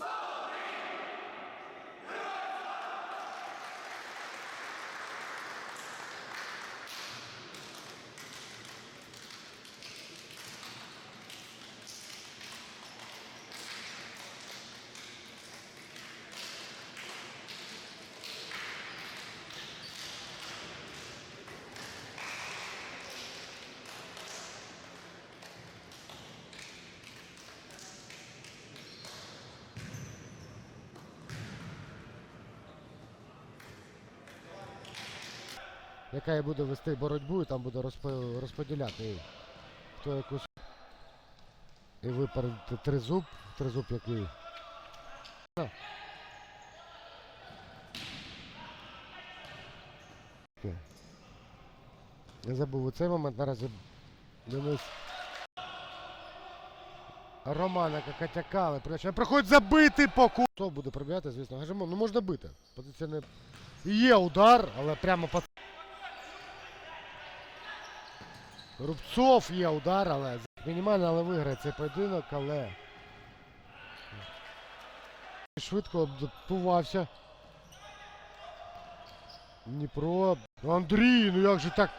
Soul! Яка і буде вести боротьбу, і там буде розподіляти, хто якусь. І випередити тризуб, тризуб який. Я забув у цей момент наразі Денис. Романа Котяка, але причому проходить забити по ку... Хто буде пробивати, звісно, Гажимон, ну можна бити. Позиція не... Є удар, але прямо по Рубцов є удар, але мінімально, але виграє цей поєдинок, але. Швидко допувався. Дніпро. Андрій, ну як же так?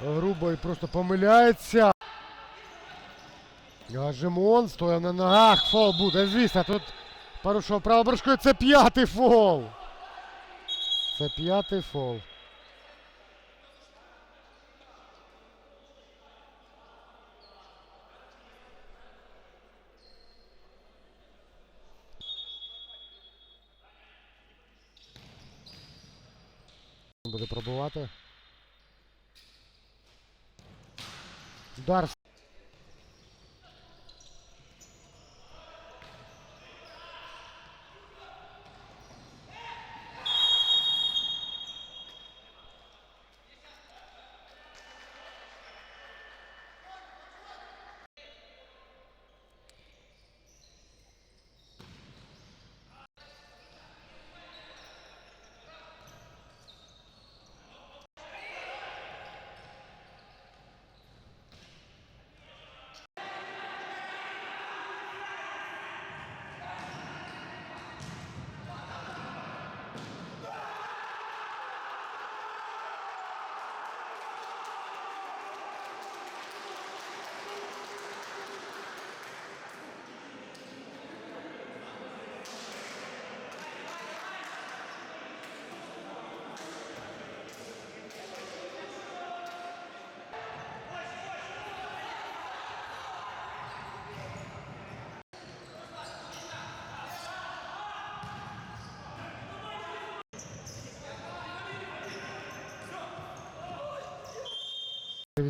Грубо і просто помиляється. Гажемон стояв на ногах. Фол буде. Звісно, тут порушував право брошкою. Це п'ятий фол. Це п'ятий фол. Буде пробувати. Удар.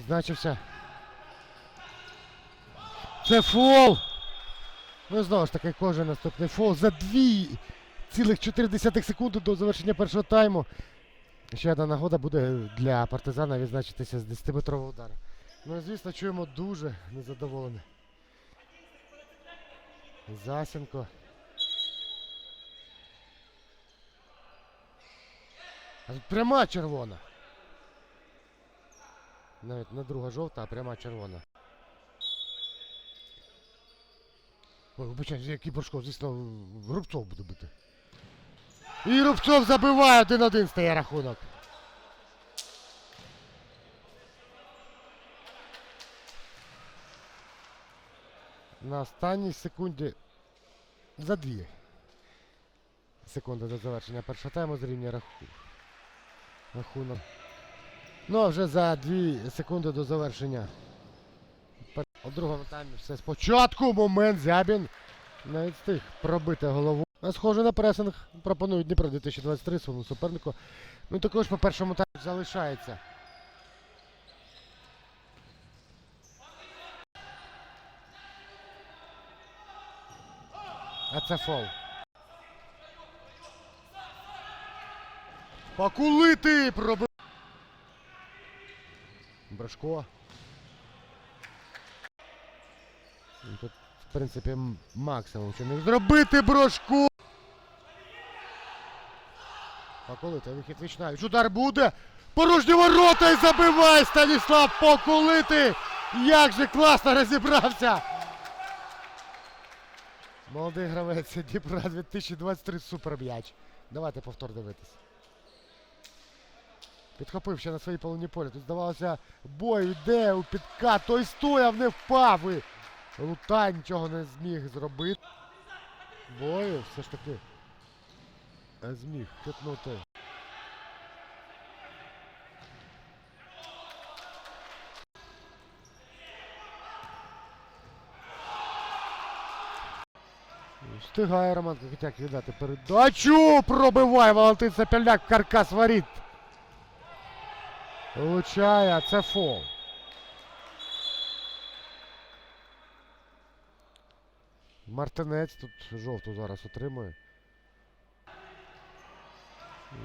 Відзначився. Це фол! Ну знову ж таки, кожен наступний фол за 2,4 секунди до завершення першого тайму. Ще одна нагода буде для партизана відзначитися з 10-метрового удару. Ну звісно, чуємо дуже незадоволений. Засінко. Пряма червона. Навіть не друга жовта, а пряма червона. Ой, вибачайте, який Боршков, звісно, Рубцов буде бити. І Рубцов забиває один-один стає рахунок. На останній секунді за дві секунди до завершення першого тайму зрівнює раху... рахунок. Ну а вже за 2 секунди до завершення. У другому таймі все спочатку. Момент Зябін. Навіть встиг пробити голову. Схоже на пресинг. Пропонують Дніпро 2023 своєму супернику. Ну також по першому таймі залишається. А це фол. Пакулити! Проби... Брашко. Тут, в принципі, максимум, що міг зробити Брошку. Поколити, вихід Вічнавіч. Удар буде. Порожні ворота і забиває Станіслав Покулити. Як же класно розібрався. Молодий гравець Дніпра 2023 супер м'яч. Давайте повтор дивитись. Підхопив на своїй половині поля. Тут здавалося, бой йде у підкат. Той стояв, не впав. І Лутай нічого не зміг зробити. Бою все ж таки зміг хитнути. Встигає Роман Кокотяк віддати передачу. Пробиває Валентин Сапельняк, каркас воріт. Влучає, а це фол. Мартинець тут жовту зараз отримує.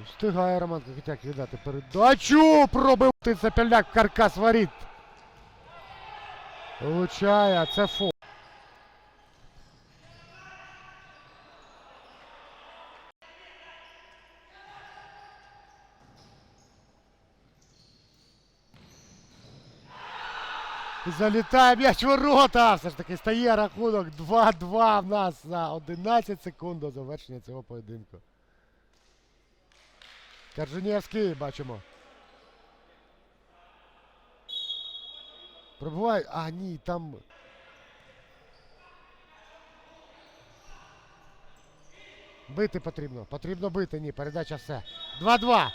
Встигає Роман Кокотяк віддати передачу. Пробив Сапельняк, каркас воріт. Влучає, а це фол. Залітає м'яч ворота. Все ж таки стає рахунок 2-2 в нас за 11 секунд до завершення цього поєдинку. Корженєвський бачимо. Пробуває. А, ні, там. Бити потрібно. Потрібно бити, ні, передача все. 2-2.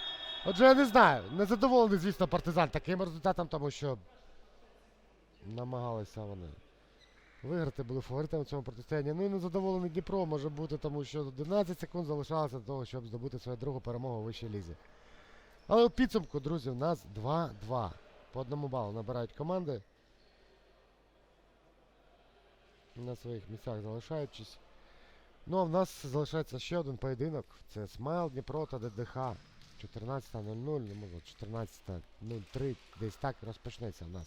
Отже, я не знаю. Незадоволений, звісно, партизан таким результатом, тому що намагалися вони виграти, були фаворитами в цьому протистоянні. Ну і незадоволений Дніпро може бути, тому що 11 секунд залишалося до того, щоб здобути свою другу перемогу у вищій лізі. Але у підсумку, друзі, у нас 2-2. По одному балу набирають команди. На своїх місцях залишаючись. Ну а в нас залишається ще один поєдинок. Це Смайл, Дніпро та ДДХ. 14.00, не можу, 14.03, десь так розпочнеться в нас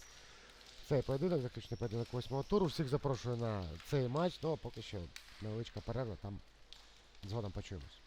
цей поєдинок, заключний поєдинок восьмого туру. Всіх запрошую на цей матч. але поки що невеличка перерва, там згодом почуємось.